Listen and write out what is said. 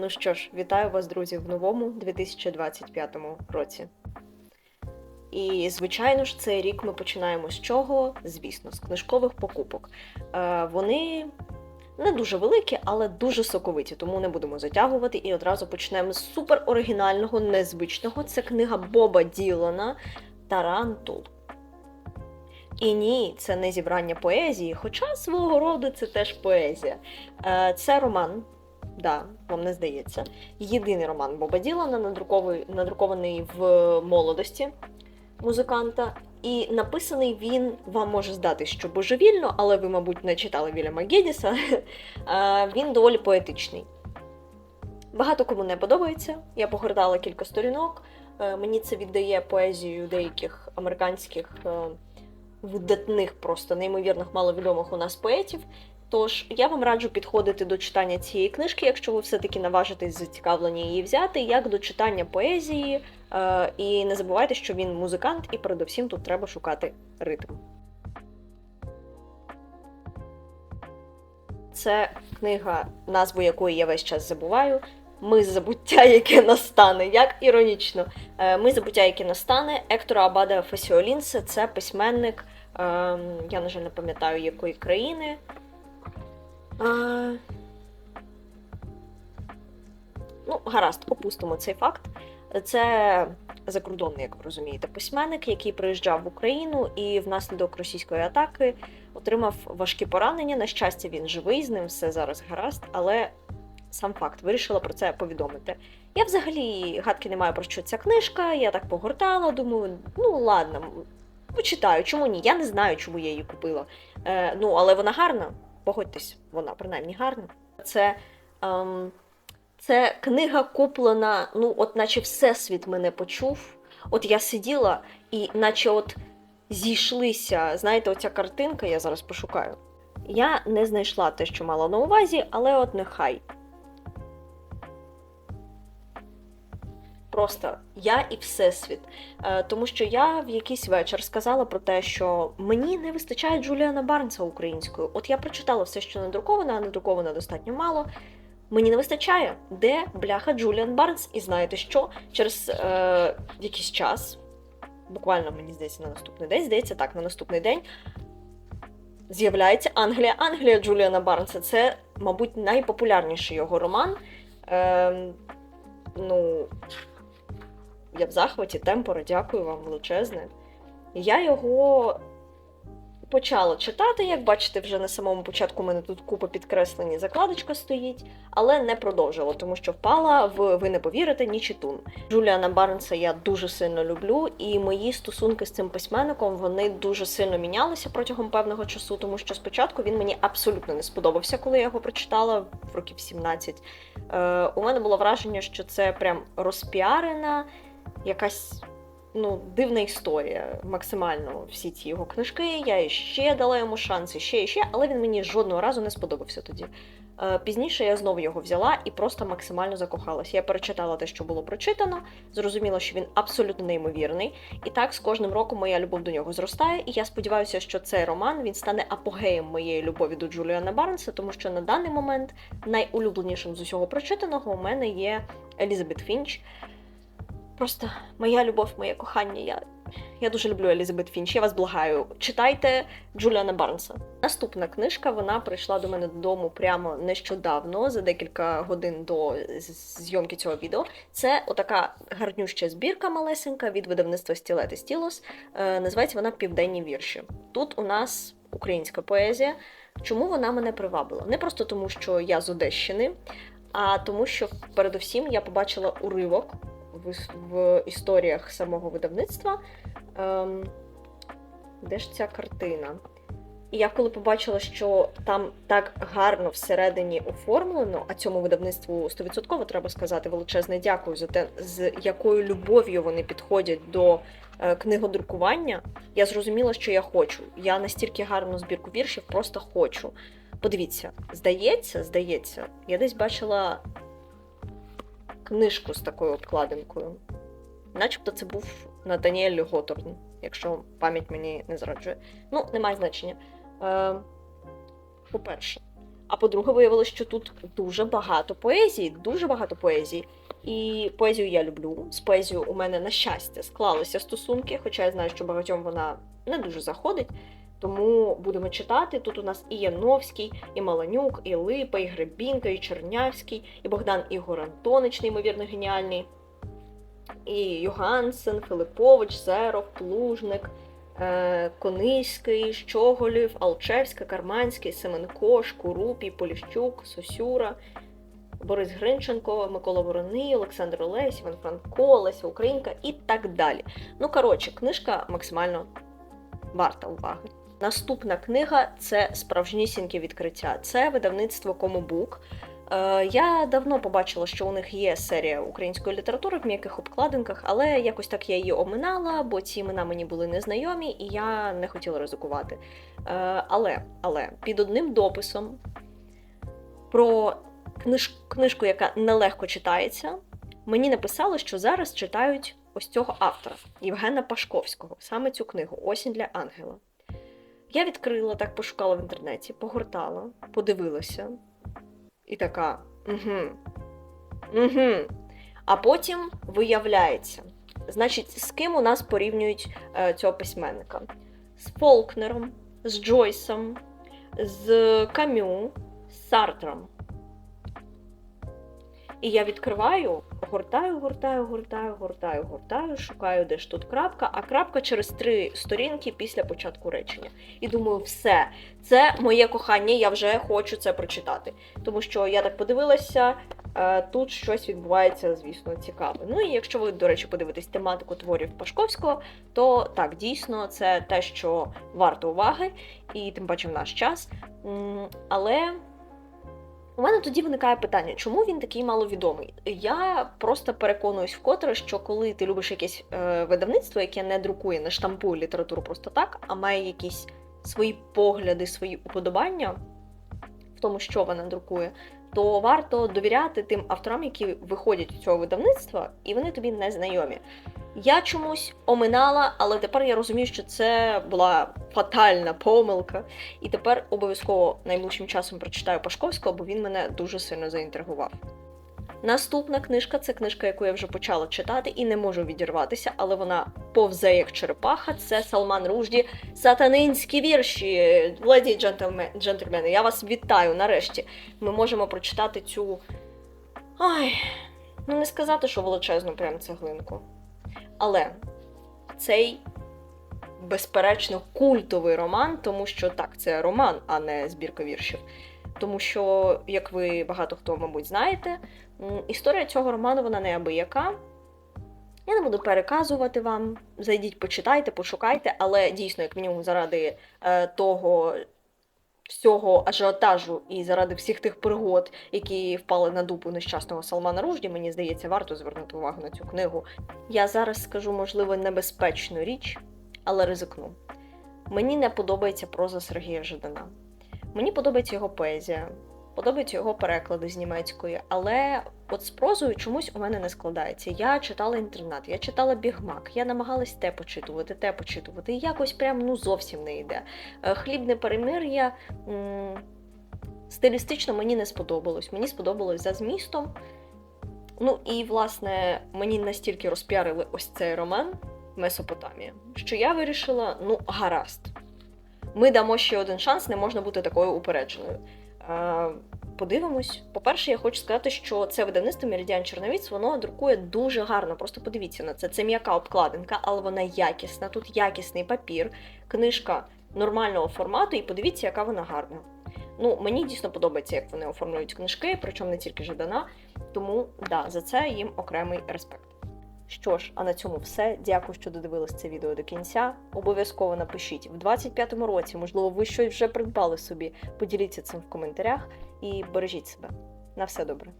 Ну що ж, вітаю вас, друзі, в новому 2025 році. І, звичайно ж, цей рік ми починаємо з чого? Звісно, з книжкових покупок. Е, вони не дуже великі, але дуже соковиті, тому не будемо затягувати і одразу почнемо з супер оригінального, незвичного. Це книга Боба Ділана Тарантул. І ні, це не зібрання поезії, хоча свого роду це теж поезія. Е, Це роман, да, вам не здається. Єдиний роман Боба Ділана, надрукований, в молодості музиканта. І написаний він вам може здати, що божевільно, але ви, мабуть, не читали Вільяма Гедіса. Е, Він доволі поетичний. Багато кому не подобається. Я погортала кілька сторінок. Е, Мені це віддає поезію деяких американських е, видатних, просто неймовірних маловідомих у нас поетів. Тож я вам раджу підходити до читання цієї книжки, якщо ви все-таки наважитесь зацікавлені її взяти, як до читання поезії. Е, і не забувайте, що він музикант, і передусім тут треба шукати ритм. Це книга, назву якої я весь час забуваю. Ми забуття, яке настане. Як іронічно. Е, Ми забуття, яке настане. Ектора Абада Фасіолінсе це письменник. Е, Я, на жаль, не пам'ятаю якої країни. Е, Ну, гаразд, опустимо цей факт. Це закордонний, як ви розумієте, письменник, який приїжджав в Україну і внаслідок російської атаки отримав важкі поранення. На щастя, він живий, з ним все зараз гаразд, але сам факт вирішила про це повідомити. Я взагалі гадки не маю про що ця книжка. Я так погортала, думаю, ну ладно, почитаю, чому ні? Я не знаю, чому я її купила. Е, ну, але вона гарна. Погодьтесь, вона принаймні гарна. Це. Ем, це книга куплена, ну, от наче Всесвіт мене почув. От я сиділа і наче от зійшлися, знаєте, оця картинка, я зараз пошукаю. Я не знайшла те, що мала на увазі, але от нехай. Просто я і Всесвіт. Е, тому що я в якийсь вечір сказала про те, що мені не вистачає Джуліана Барнса українською. От я прочитала все, що надруковано, а надруковано достатньо мало. Мені не вистачає, де бляха Джуліан Барнс. І знаєте що? Через е, якийсь час, буквально мені здається, на наступний день, здається, так, на наступний день з'являється Англія. Англія Джуліана Барнса. Це, мабуть, найпопулярніший його роман. Е, ну, я в захваті, темпора, дякую вам величезне. Я його почала читати, як бачите, вже на самому початку у мене тут купа підкреслені, закладочка стоїть, але не продовжила, тому що впала в ви не повірите Нічитун. Джуліана Барнса я дуже сильно люблю, і мої стосунки з цим письменником вони дуже сильно мінялися протягом певного часу, тому що спочатку він мені абсолютно не сподобався, коли я його прочитала в років 17. Е, У мене було враження, що це прям розпіарена якась ну, дивна історія. Максимально всі ці його книжки. Я ще дала йому шанс, і ще і ще, але він мені жодного разу не сподобався тоді. Е, Пізніше я знову його взяла і просто максимально закохалася. Я перечитала те, що було прочитано, зрозуміла, що він абсолютно неймовірний. І так з кожним роком моя любов до нього зростає. І я сподіваюся, що цей роман він стане апогеєм моєї любові до Джуліана Барнса, тому що на даний момент найулюбленішим з усього прочитаного у мене є Елізабет Фінч. Просто моя любов, моє кохання. Я я дуже люблю Елізабет Фінч. Я вас благаю. Читайте Джуліана Барнса. Наступна книжка вона прийшла до мене додому прямо нещодавно, за декілька годин до зйомки цього відео. Це отака гарнюща збірка малесенька від видавництва Стілет і Стілос. Е, називається вона Південні вірші. Тут у нас українська поезія. Чому вона мене привабила? Не просто тому, що я з Одещини, а тому, що передусім я побачила уривок в, в історіях самого видавництва. Ем, Де ж ця картина? І я коли побачила, що там так гарно всередині оформлено, а цьому видавництву 100% треба сказати величезне дякую за те, з якою любов'ю вони підходять до е, книгодрукування, я зрозуміла, що я хочу. Я настільки гарну збірку віршів просто хочу. Подивіться, здається, здається, я десь бачила книжку з такою обкладинкою. Начебто це був Натаніель Готорн, якщо пам'ять мені не зраджує. Ну, немає значення. Е, По-перше, А по-друге, виявилося, що тут дуже багато поезії, дуже багато поезії. І поезію я люблю. З поезією у мене, на щастя, склалися стосунки, хоча я знаю, що багатьом вона не дуже заходить. Тому будемо читати. Тут у нас і Яновський, і Маланюк, і Липа, і Гребінка, і Чернявський, і Богдан Ігор Антонич, неймовірно геніальний, і Йогансен, Филипович, Зеров, Плужник, е, Кониський, Щоголів, Алчевська, Карманський, Семенко, Шкурупій, Поліщук, Сосюра. Борис Гринченко, Микола Вороний, Олександр Олесь, Іван Франко, Леся Українка і так далі. Ну, коротше, книжка максимально варта уваги. Наступна книга це справжнісіньке відкриття. Це видавництво Комобук. Е, я давно побачила, що у них є серія української літератури в м'яких обкладинках, але якось так я її оминала, бо ці імена мені були незнайомі, і я не хотіла ризикувати. Е, але, але під одним дописом про книж, книжку, яка нелегко читається, мені написали, що зараз читають ось цього автора Євгена Пашковського, саме цю книгу Осінь для ангела. Я відкрила, так пошукала в інтернеті, погортала, подивилася і така. угу, угу. А потім виявляється, значить, з ким у нас порівнюють е, цього письменника? З Фолкнером, з Джойсом, з Камю, з Сартром. І я відкриваю, гортаю, гортаю, гортаю, гортаю, гортаю, шукаю, де ж тут крапка, а крапка через три сторінки після початку речення. І думаю, все, це моє кохання, я вже хочу це прочитати. Тому що я так подивилася, е, тут щось відбувається, звісно, цікаве. Ну і якщо ви, до речі, подивитесь тематику творів Пашковського, то так, дійсно, це те, що варто уваги, і тим паче в наш час. Але. У мене тоді виникає питання, чому він такий маловідомий? Я просто переконуюсь вкотре, що коли ти любиш якесь е, видавництво, яке не друкує, не штампує літературу просто так, а має якісь свої погляди, свої уподобання в тому, що вона друкує, то варто довіряти тим авторам, які виходять з цього видавництва, і вони тобі не знайомі. Я чомусь оминала, але тепер я розумію, що це була фатальна помилка. І тепер обов'язково найближчим часом прочитаю Пашковського, бо він мене дуже сильно заінтригував. Наступна книжка це книжка, яку я вже почала читати і не можу відірватися, але вона повзе як черепаха. Це Салман Ружді Сатанинські вірші. Леді і джентльмени, я вас вітаю. Нарешті ми можемо прочитати цю. Ай, ну не сказати, що величезну прям цеглинку. Але цей, безперечно, культовий роман, тому що так, це роман, а не збірка віршів. Тому що, як ви багато хто, мабуть, знаєте, історія цього роману вона неабияка. Я не буду переказувати вам. Зайдіть, почитайте, пошукайте, але дійсно, як мінімум, заради е, того всього ажіотажу і заради всіх тих пригод, які впали на дупу нещасного Салмана Ружді, мені здається, варто звернути увагу на цю книгу. Я зараз скажу, можливо, небезпечну річ, але ризикну. Мені не подобається проза Сергія Жадана. Мені подобається його поезія, подобаються його переклади з німецької, але от з прозою чомусь у мене не складається. Я читала інтернат, я читала бігмак, я намагалась те почитувати, те почитувати, якось прям ну зовсім не йде. Е, Хлібне перемир'я стилістично мені не сподобалось. Мені сподобалось за змістом. Ну і власне мені настільки розпіарили ось цей роман Месопотамія, що я вирішила: ну, гаразд. Ми дамо ще один шанс, не можна бути такою упередженою. Е, Подивимось. По-перше, я хочу сказати, що це видавництво Меридіан Черновіць, воно друкує дуже гарно. Просто подивіться на це. Це м'яка обкладинка, але вона якісна. Тут якісний папір, книжка нормального формату, і подивіться, яка вона гарна. Ну, мені дійсно подобається, як вони оформлюють книжки, причому не тільки Жадана. Тому да, за це їм окремий респект. Що ж, а на цьому все. Дякую, що додивились це відео до кінця. Обов'язково напишіть в 25-му році, можливо, ви щось вже придбали собі. Поділіться цим в коментарях і бережіть себе. На все добре.